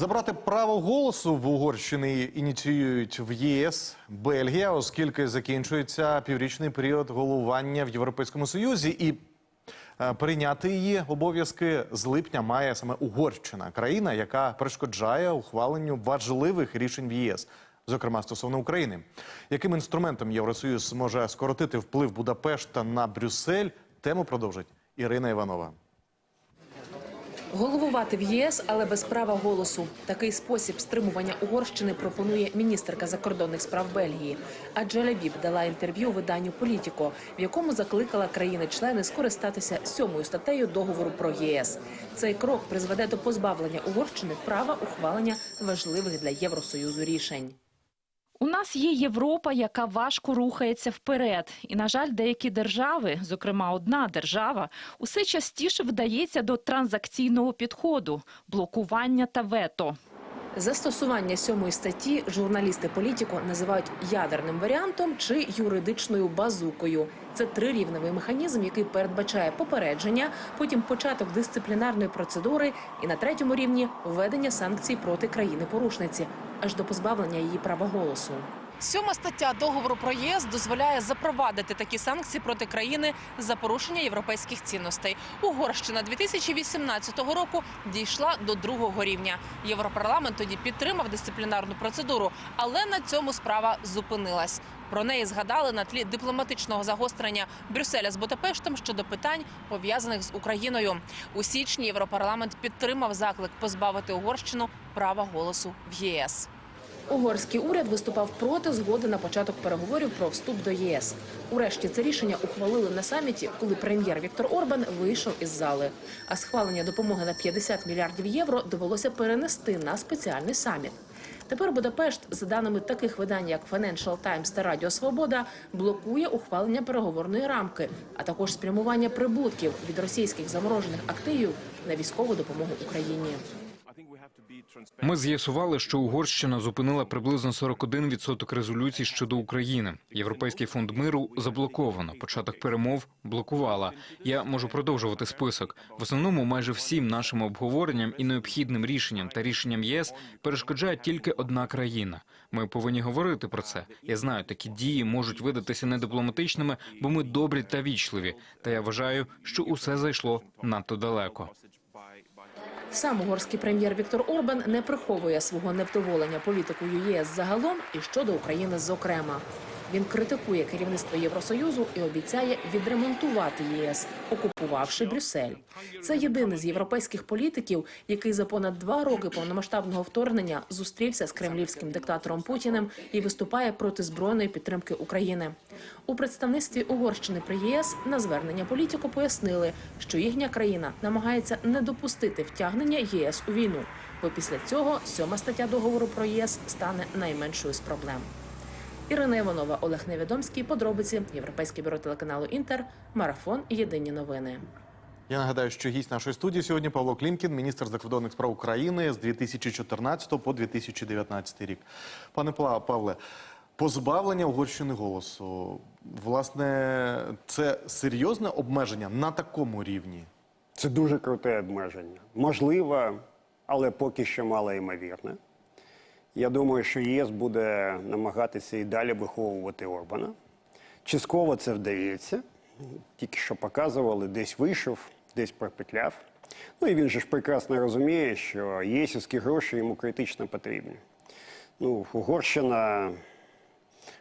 Забрати право голосу в Угорщині ініціюють в ЄС Бельгія, оскільки закінчується піврічний період головування в Європейському Союзі, і е, прийняти її обов'язки з липня має саме Угорщина, країна, яка перешкоджає ухваленню важливих рішень в ЄС. Зокрема, стосовно України, яким інструментом Євросоюз може скоротити вплив Будапешта на Брюссель? Тему продовжить Ірина Іванова. Головувати в ЄС, але без права голосу. Такий спосіб стримування Угорщини пропонує міністерка закордонних справ Бельгії. А Джалябіб дала інтерв'ю виданню Політіко, в якому закликала країни-члени скористатися сьомою статтею договору про ЄС. Цей крок призведе до позбавлення Угорщини права ухвалення важливих для Євросоюзу рішень. У нас є Європа, яка важко рухається вперед. І, на жаль, деякі держави, зокрема одна держава, усе частіше вдається до транзакційного підходу, блокування та вето. Застосування сьомої статті журналісти політико називають ядерним варіантом чи юридичною базукою. Це трирівневий механізм, який передбачає попередження, потім початок дисциплінарної процедури, і на третьому рівні введення санкцій проти країни-порушниці, аж до позбавлення її права голосу. Сьома стаття договору про ЄС дозволяє запровадити такі санкції проти країни за порушення європейських цінностей. Угорщина 2018 року дійшла до другого рівня. Європарламент тоді підтримав дисциплінарну процедуру, але на цьому справа зупинилась. Про неї згадали на тлі дипломатичного загострення Брюсселя з Будапештом щодо питань пов'язаних з Україною. У січні Європарламент підтримав заклик позбавити Угорщину права голосу в ЄС. Угорський уряд виступав проти згоди на початок переговорів про вступ до ЄС. Урешті це рішення ухвалили на саміті, коли прем'єр Віктор Орбан вийшов із зали. А схвалення допомоги на 50 мільярдів євро довелося перенести на спеціальний саміт. Тепер Будапешт, за даними таких видань, як Financial Times та Радіо Свобода, блокує ухвалення переговорної рамки, а також спрямування прибутків від російських заморожених активів на військову допомогу Україні. Ми з'ясували, що Угорщина зупинила приблизно 41% резолюцій щодо України. Європейський фонд миру заблоковано. Початок перемов блокувала. Я можу продовжувати список. В основному майже всім нашим обговоренням і необхідним рішенням та рішенням ЄС перешкоджає тільки одна країна. Ми повинні говорити про це. Я знаю, такі дії можуть видатися недипломатичними, бо ми добрі та вічливі. Та я вважаю, що усе зайшло надто далеко. Сам угорський прем'єр Віктор Орбан не приховує свого невдоволення політикою ЄС загалом і щодо України зокрема. Він критикує керівництво Євросоюзу і обіцяє відремонтувати ЄС, окупувавши Брюссель. Це єдиний з європейських політиків, який за понад два роки повномасштабного вторгнення зустрівся з кремлівським диктатором Путіним і виступає проти збройної підтримки України. У представництві Угорщини при ЄС на звернення політику пояснили, що їхня країна намагається не допустити втягнення ЄС у війну, бо після цього сьома стаття договору про ЄС стане найменшою з проблем. Ірина Іванова, Олег Невідомський. Подробиці Європейське бюро телеканалу Інтер. Марафон. Єдині новини. Я нагадаю, що гість нашої студії сьогодні Павло Клімкін, міністр закордонних справ України з 2014 по 2019 рік. Пане Павле, позбавлення Угорщини голосу. Власне, це серйозне обмеження на такому рівні. Це дуже круте обмеження. Можливо, але поки що мало ймовірне. Я думаю, що ЄС буде намагатися і далі виховувати Орбана. Частково це вдається. Тільки що показували, десь вийшов, десь пропетляв. Ну і він же ж прекрасно розуміє, що єсівські гроші йому критично потрібні. Ну, Угорщина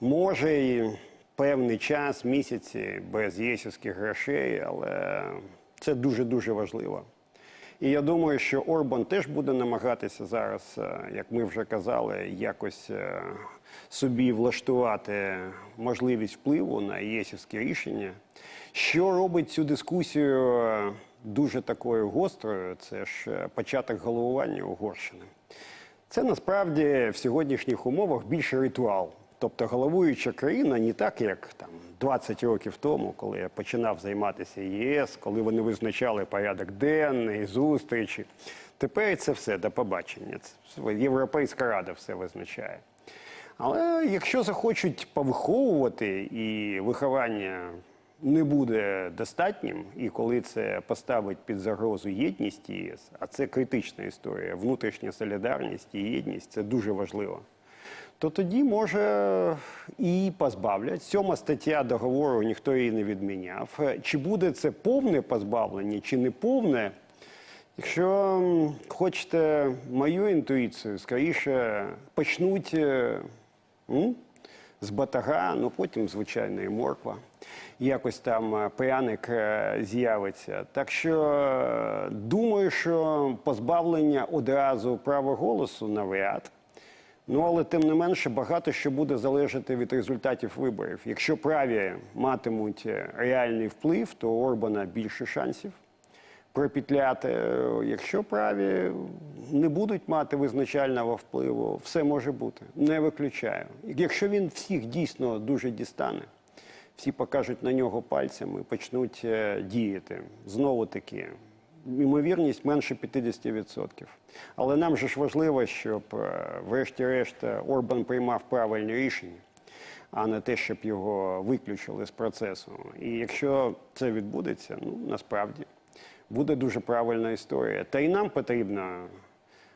може і певний час, місяці без єсівських грошей, але це дуже-дуже важливо. І я думаю, що Орбан теж буде намагатися зараз, е, як ми вже казали, якось е, собі влаштувати можливість впливу на єсівське рішення. Що робить цю дискусію е, дуже такою гострою, це ж початок головування Угорщини. Це насправді в сьогоднішніх умовах більше ритуал. Тобто головуюча країна не так, як там 20 років тому, коли я починав займатися ЄС, коли вони визначали порядок денний, зустрічі. Тепер це все до побачення. Це Європейська рада все визначає. Але якщо захочуть повиховувати і виховання не буде достатнім, і коли це поставить під загрозу єдність ЄС, а це критична історія, внутрішня солідарність і єдність це дуже важливо. То тоді може і позбавлять. Сьома стаття договору ніхто її не відміняв. Чи буде це повне позбавлення, чи не повне? Якщо хочете мою інтуїцію, скоріше почнуть е, м, з батага, ну потім, звичайно, і морква. Якось там е, пряник е, з'явиться. Так що е, думаю, що позбавлення одразу права голосу навряд. Ну, але тим не менше багато що буде залежати від результатів виборів. Якщо праві матимуть е, реальний вплив, то у Орбана більше шансів пропетляти. Е, Якщо праві не будуть мати визначального впливу, все може бути. Не виключаю. Якщо він всіх дійсно дуже дістане, всі покажуть на нього пальцями, почнуть е, діяти. Знову таки, ймовірність менше 50%. Але нам же ж важливо, щоб, е, врешті-решт, Орбан приймав правильні рішення, а не те, щоб його виключили з процесу. І якщо це відбудеться, ну насправді буде дуже правильна історія. Та й нам потрібно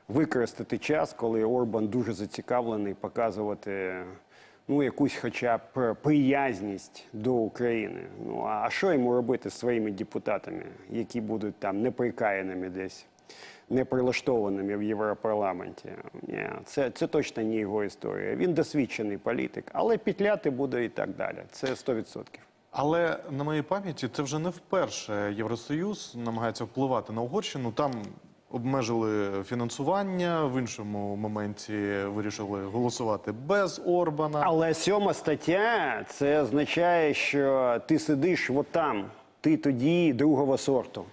використати час, коли Орбан дуже зацікавлений показувати ну, якусь хоча б приязність до України. Ну а що йому робити з своїми депутатами, які будуть там неприкаяними десь, неприлаштованими в Європарламенті? Ні, це, це точно не його історія. Він досвідчений політик, але петляти буде і так далі. Це 100%. Але на моїй пам'яті це вже не вперше Євросоюз намагається впливати на Угорщину. Там обмежили фінансування, в іншому моменті вирішили голосувати без Орбана. Але сьома стаття це означає, що ти сидиш от там, ти тоді другого сорту.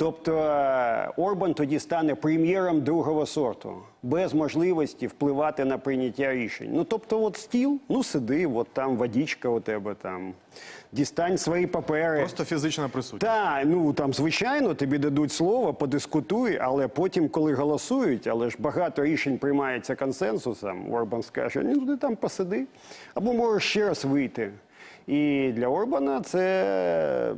Тобто е, Орбан тоді стане прем'єром другого сорту, без можливості впливати на прийняття рішень. Ну тобто, от стіл, ну сиди, от там водичка у тебе там, дістань свої папери. Просто фізична присутність. Так, ну там звичайно тобі дадуть слово, подискутуй, але потім, коли голосують, але ж багато рішень приймається консенсусом, Орбан скаже, ну ти там посиди, або можеш ще раз вийти. І для Орбана це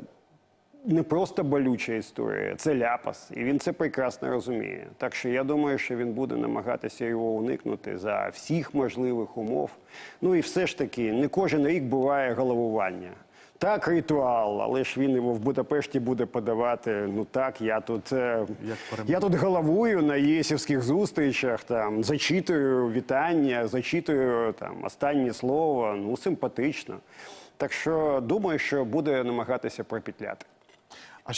не просто болюча історія, це ляпас, і він це прекрасно розуміє. Так що я думаю, що він буде намагатися його уникнути за всіх можливих умов. Ну і все ж таки, не кожен рік буває головування. Так, ритуал, але ж він його в Будапешті буде подавати. Ну так, я тут е, я тут головую на єсівських зустрічах, там зачитую вітання, зачитую там останнє слово. Ну симпатично. Так що думаю, що буде намагатися пропетляти. А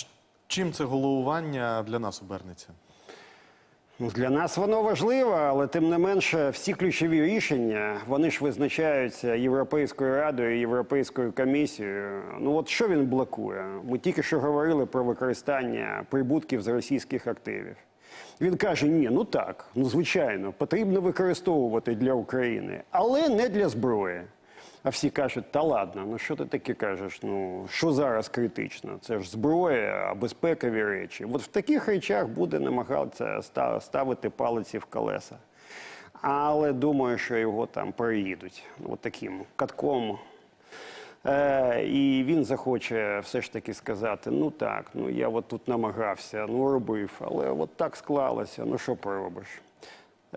чим це головування для нас обернеться? Ну, Для нас воно важливо, але тим не менше, всі ключові рішення вони ж визначаються Європейською радою, Європейською комісією. Ну от що він блокує? Ми тільки що говорили про використання прибутків з російських активів. Він каже: ні, ну так, ну звичайно, потрібно використовувати для України, але не для зброї. А всі кажуть, та ладно, ну що ти таке кажеш? Ну що зараз критично? Це ж зброя, безпекові речі. От в таких речах буде намагатися ставити палиці в колеса. Але думаю, що його там переїдуть от таким катком. Е, і він захоче все ж таки сказати: ну так, ну я от тут намагався, ну робив, але от так склалося, ну що поробиш.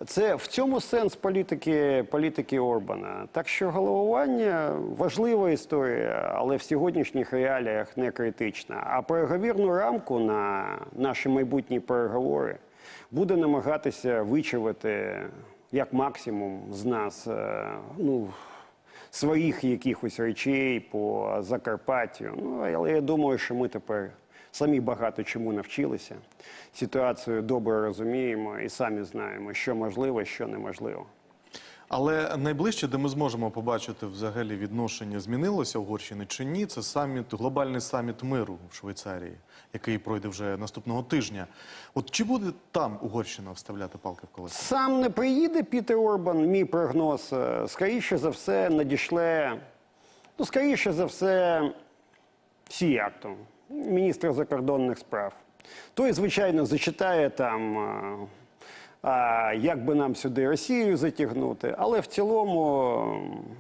Це в цьому сенс політики, політики Орбана. Так що головування важлива історія, але в сьогоднішніх реаліях не критична. А переговірну рамку на наші майбутні переговори буде намагатися вичавити як максимум з нас е, ну, своїх якихось речей по Закарпаттю. Ну, але я думаю, що ми тепер самі багато чому навчилися. Ситуацію добре розуміємо і самі знаємо, що можливо, що неможливо. Але найближче, де ми зможемо побачити взагалі відношення змінилося Угорщини чи ні, це саміт, глобальний саміт миру в Швейцарії, який пройде вже наступного тижня. От чи буде там Угорщина вставляти палки в колеса? Сам не приїде Пітер Орбан, мій прогноз. е, Скоріше за все, надішле, ну, скоріше за все, Сіякту, міністра закордонних справ. Той, звичайно, зачитає там е, а, як би нам сюди Росію затягнути, але в цілому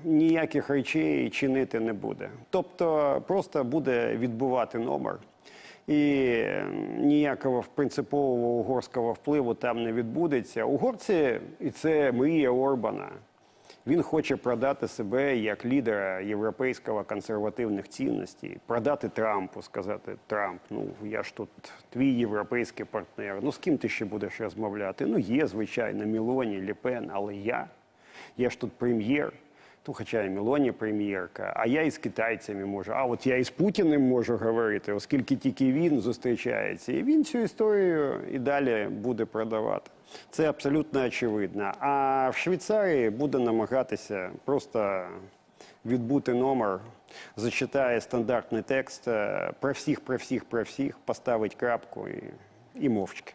ніяких речей чинити не буде. Тобто просто буде відбувати номер. І ніякого принципового угорського впливу там не відбудеться. Угорці, і це мрія Орбана. Він хоче продати себе як лідера європейського консервативних цінностей, продати Трампу, сказати Трамп, ну я ж тут твій європейський партнер. Ну з ким ти ще будеш розмовляти? Ну є, звичайно, Мілоні, Ліпен, але я. Я ж тут прем'єр. Ну, хоча і Мілоні прем'єрка, а я із китайцями можу. А от я із Путіним можу говорити, оскільки тільки він зустрічається, і він цю історію і далі буде продавати. Це абсолютно очевидно. А в Швейцарії буде намагатися просто відбути номер, зачитає стандартний текст е, про всіх, про всіх, про всіх, поставить крапку і, і мовчки.